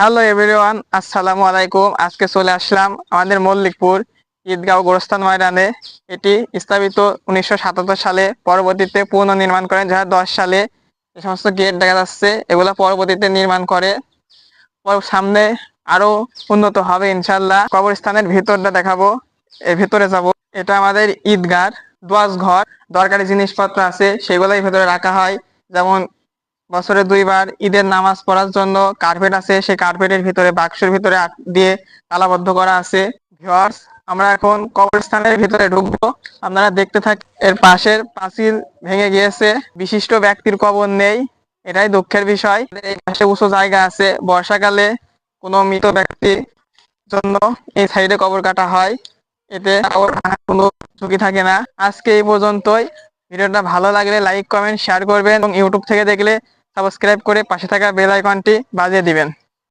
Hello everyone আসসালামু আলাইকুম আজকে চলে আসলাম আমাদের মল্লিকপুর ঈদগাঁও গোরস্থান ময়দানে এটি স্থাপিত উনিশশো সাতাত্তর সালে পরবর্তীতে পুনর্নির্মাণ করেন দু দশ সালে এই সমস্ত গেট দেখা যাচ্ছে, এগুলো পরবর্তীতে নির্মাণ করে। সামনে আরও উন্নত হবে ইনশাল্লাহ কবরস্থানের ভিতরটা দেখাবো এর ভিতরে যাব। এটা আমাদের ঈদগার দোয়াজ ঘর দরকারি জিনিসপত্র আছে, সেগুলোই ভিতরে রাখা হয়। যেমন বছরে দুইবার ঈদের নামাজ পড়ার জন্য কার্পেট আছে, সেই কার্পেটের ভিতরে বাক্সের ভিতরে দিয়ে তালাবদ্ধ করা আছে। ভিউয়ার্স আমরা এখন কবরস্থানের ভিতরে ঢুকবো। আপনারা দেখতে থাক, এর পাশের পাঁচিল ভেঙে গিয়েছে। বিশিষ্ট ব্যক্তির কবর নেই, এটাই দুঃখের বিষয়। এই পাশে উঁচু জায়গা আছে। বর্ষাকালে কোনো মৃত ব্যক্তির জন্য এই সাইডে কবর কাটা হয়। এতে কবর ভাঙার কোনো ঝুঁকি থাকে না। আজকে এই পর্যন্তই। ভিডিওটা ভালো লাগলে লাইক কমেন্ট শেয়ার করবেন এবং ইউটিউব থেকে দেখলে সাবস্ক্রাইব করে পাশে থাকা বেল আইকনটি বাজিয়ে দিবেন।